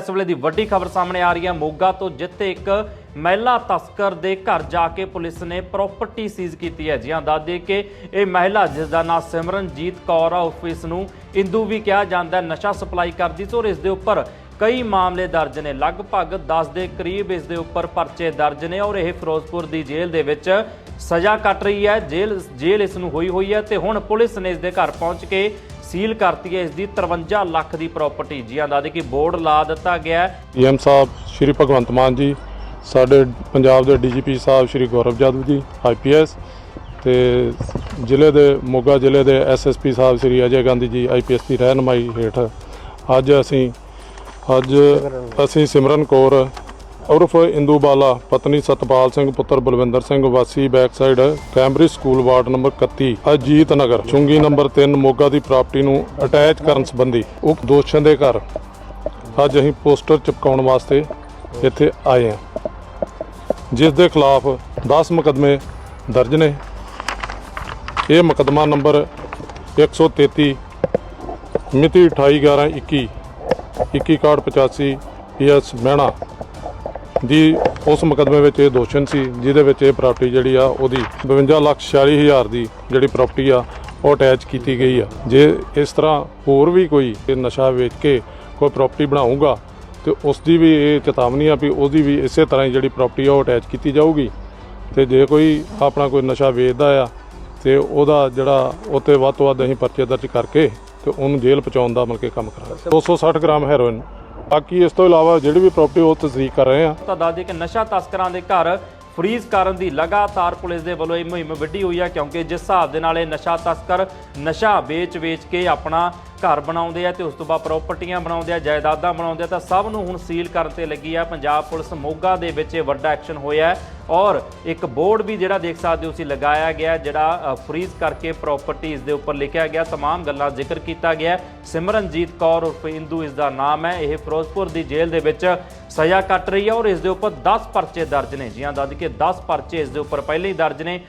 ਇਸ ਵੇਲੇ ਦੀ ਵੱਡੀ ਖਬਰ ਸਾਹਮਣੇ ਆ ਰਹੀ ਹੈ। ਮੋਗਾ ਤੋਂ ਜਿੱਥੇ ਇੱਕ ਮਹਿਲਾ ਤਸਕਰ ਦੇ ਘਰ ਜਾ ਕੇ ਪੁਲਿਸ ਨੇ ਪ੍ਰਾਪਰਟੀ ਸੀਜ਼ ਕੀਤੀ ਹੈ। ਜੀ ਦੱਸ ਦਈਏ ਕਿ ਇਹ ਮਹਿਲਾ, ਜਿਸ ਦਾ ਨਾਮ ਸਿਮਰਨਜੀਤ ਕੌਰ ਆ ਆਫਿਸ ਨੂੰ ਇੰਦੂ ਵੀ ਕਿਹਾ ਜਾਂਦਾ ਨਸ਼ਾ ਸਪਲਾਈ ਕਰਦੀ ਸੀ ਔਰ ਇਸ ਦੇ ਉੱਪਰ ਕਈ ਮਾਮਲੇ ਦਰਜ ਨੇ। ਲਗਭਗ 10 ਦੇ ਕਰੀਬ ਇਸ ਦੇ ਉੱਪਰ ਪਰਚੇ ਦਰਜ ਨੇ ਔਰ ਇਹ ਫਿਰੋਜ਼ਪੁਰ ਦੀ ਜੇਲ੍ਹ ਦੇ ਵਿੱਚ ਸਜ਼ਾ ਕੱਟ ਰਹੀ ਹੈ। ਜੇਲ੍ਹ ਜੇਲ੍ਹ ਇਸ ਨੂੰ ਹੋਈ ਹੋਈ ਹੈ ਤੇ ਹੁਣ ਪੁਲਿਸ ਨੇ ਇਸ ਦੇ ਘਰ ਪਹੁੰਚ ਕੇ ਸੀਲ ਕਰਤੀ ਹੈ। ਇਸ ਦੀ 53 ਲੱਖ ਦੀ ਪ੍ਰਾਪਰਟੀ ਜੀ ਹਾਂ ਕਿ ਬੋਰਡ ਲਾ ਦਿੱਤਾ ਗਿਆ ਹੈ। ਪੀਐਮ ਸਾਹਿਬ ਸ਼੍ਰੀ ਭਗਵੰਤ ਮਾਨ ਜੀ, ਸਾਡੇ ਪੰਜਾਬ ਦੇ ਡੀਜੀਪੀ ਸਾਹਿਬ ਸ਼੍ਰੀ ਗੌਰਵ ਜਾਦਵ ਜੀ ਆਈਪੀਐਸ ਤੇ ਜ਼ਿਲ੍ਹੇ ਦੇ ਮੋਗਾ ਜ਼ਿਲ੍ਹੇ ਦੇ ਐਸਐਸਪੀ ਸਾਹਿਬ ਸ਼੍ਰੀ ਅਜੇ ਗਾਂਧੀ ਜੀ ਆਈਪੀਐਸ ਦੀ ਰਹਿਨਮਾਈ ਹੇਠ ਅੱਜ ਅਸੀਂ ਅੱਜ ਅਸੀਂ ਸਿਮਰਨ ਕੌਰ ਉਰਫ ਇੰਦੂਬਾਲਾ ਪਤਨੀ ਸਤਪਾਲ ਸਿੰਘ, ਪੁੱਤਰ ਬਲਵਿੰਦਰ ਸਿੰਘ, ਵਾਸੀ backside side school ward number 31 Ajit Nagar. ਚੁੰਗੀ number 3 Moga ਦੀ ਪ੍ਰਾਪਰਟੀ ਨੂੰ ਅਟੈਚ ਕਰਨ ਸੰਬੰਧੀ ਉਪ ਦੋਸ਼ੀਆਂ ਦੇ ਘਰ। ਅੱਜ ਅਸੀਂ ਪੋਸਟਰ ਚਿਪਕਾਉਣ ਵਾਸਤੇ ਇੱਥੇ ਆਏ ਹਾਂ। ਜਿਸ ਦੇ ਖਿਲਾਫ 10 ਮੁਕਦਮੇ ਦਰਜ ਨੇ। ਇਹ ਮੁਕਦਮਾ ਨੰਬਰ 133 ਮਿਤੀ 28/11/21 2185 ਪੀਐਸ ਮਹਿਣਾ ਦੀ ਉਸ ਮੁਕਦਮੇ ਵਿੱਚ ਇਹ ਦੋਸ਼ਣ ਸੀ, ਜਿਹਦੇ ਵਿੱਚ ਇਹ ਪ੍ਰਾਪਰਟੀ ਜਿਹੜੀ ਆ, ਉਹਦੀ 52 ਲੱਖ 46 ਹਜ਼ਾਰ ਦੀ ਜਿਹੜੀ ਪ੍ਰਾਪਰਟੀ ਆ, ਉਹ ਅਟੈਚ ਕੀਤੀ ਗਈ ਆ। ਜੇ ਇਸ ਤਰ੍ਹਾਂ ਹੋਰ ਵੀ ਕੋਈ ਇਹ ਨਸ਼ਾ ਵੇਚ ਕੇ ਕੋਈ ਪ੍ਰਾਪਰਟੀ ਬਣਾਊਗਾ, ਤੇ ਉਸ ਦੀ ਵੀ ਇਹ ਚੇਤਾਵਨੀ ਆ ਵੀ ਉਹਦੀ ਵੀ ਇਸੇ ਤਰ੍ਹਾਂ ਹੀ ਜਿਹੜੀ ਪ੍ਰਾਪਰਟੀ ਆ, ਉਹ ਅਟੈਚ ਕੀਤੀ ਜਾਊਗੀ। ਤੇ ਜੇ ਕੋਈ ਆਪਣਾ ਕੋਈ ਨਸ਼ਾ ਵੇਚਦਾ ਆ, ਤੇ ਉਹਦਾ ਜਿਹੜਾ ਉੱਤੇ ਵੱਧ ਤੋਂ ਵੱਧ ਅਸੀਂ ਪਰਚੇ ਦਰਜ ਕਰਕੇ ਤੇ ਉਹਨੂੰ ਜੇਲ੍ਹ ਪਹੁੰਚਾਉਣ ਦਾ ਮਤਲਬ ਕਿ ਕੰਮ ਕਰਾਂਗੇ। 260 ਗ੍ਰਾਮ ਹੈਰੋਇਨ ਬਾਕੀ ਇਸ ਤੋਂ ਇਲਾਵਾ ਜਿਹੜੀ ਵੀ ਪ੍ਰਾਪਰਟੀ ਉਹ ਤਸਦੀਕ ਕਰ ਰਹੇ ਆ ਤਾਂ ਦੱਸ ਦਈਏ ਕਿ ਨਸ਼ਾ ਤਸਕਰਾਂ ਦੇ ਘਰ ਫਰੀਜ਼ ਕਰਨ ਦੀ ਲਗਾਤਾਰ ਪੁਲਿਸ ਦੇ ਵੱਲੋਂ ਇਹ ਮੁਹਿੰਮ ਵਿੱਢੀ ਹੋਈ ਹੈ ਕਿਉਂਕਿ ਜਿਸ ਹਿਸਾਬ ਦੇ ਨਾਲ ਇਹ ਨਸ਼ਾ ਤਸਕਰ ਨਸ਼ਾ ਵੇਚ-ਵੇਚ ਕੇ ਆਪਣਾ ਘਰ ਬਣਾਉਂਦੇ ਆ ਤੇ ਉਸ ਤੋਂ ਬਾਅਦ ਪ੍ਰਾਪਰਟੀਆਂ ਬਣਾਉਂਦੇ ਆ ਜਾਇਦਾਦਾਂ ਬਣਾਉਂਦੇ ਆ ਤਾਂ ਸਭ ਨੂੰ ਹੁਣ ਸੀਲ ਕਰਨ ਤੇ ਲੱਗੀ ਆ ਪੰਜਾਬ ਪੁਲਿਸ ਮੋਗਾ ਦੇ ਵਿੱਚ ਇਹ ਵੱਡਾ ਐਕਸ਼ਨ ਹੋਇਆ ਹੈ ਔਰ ਇੱਕ ਬੋਰਡ ਵੀ ਜਿਹੜਾ ਦੇਖ ਸਕਦੇ ਹੋ ਤੁਸੀਂ ਲਗਾਇਆ ਗਿਆ ਹੈ, ਜਿਹੜਾ ਫਰੀਜ਼ ਕਰਕੇ ਪ੍ਰਾਪਰਟੀਆਂ ਦੇ ਉੱਪਰ ਲਿਖਿਆ ਗਿਆ तमाम ਗੱਲਾਂ ਜ਼ਿਕਰ ਕੀਤਾ ਗਿਆ ਹੈ। ਸਿਮਰਨਜੀਤ ਕੌਰ ਉਰਫ ਇੰਦੂ ਇਸ ਦਾ ਨਾਮ ਹੈ ਇਹ ਫਿਰੋਜ਼ਪੁਰ ਦੀ ਜੇਲ੍ਹ ਦੇ ਵਿੱਚ ਸਜ਼ਾ ਕੱਟ ਰਹੀ ਹੈ ਔਰ ਇਸ ਦੇ ਉੱਪਰ 10 ਪਰਚੇ ਦਰਜ ਨੇ ਜੀ ਹਾਂ ਦੱਸ ਕਿ 10 ਪਰਚੇ ਇਸ ਦੇ ਉੱਪਰ ਪਹਿਲੇ ਹੀ ਦਰਜ ਨੇ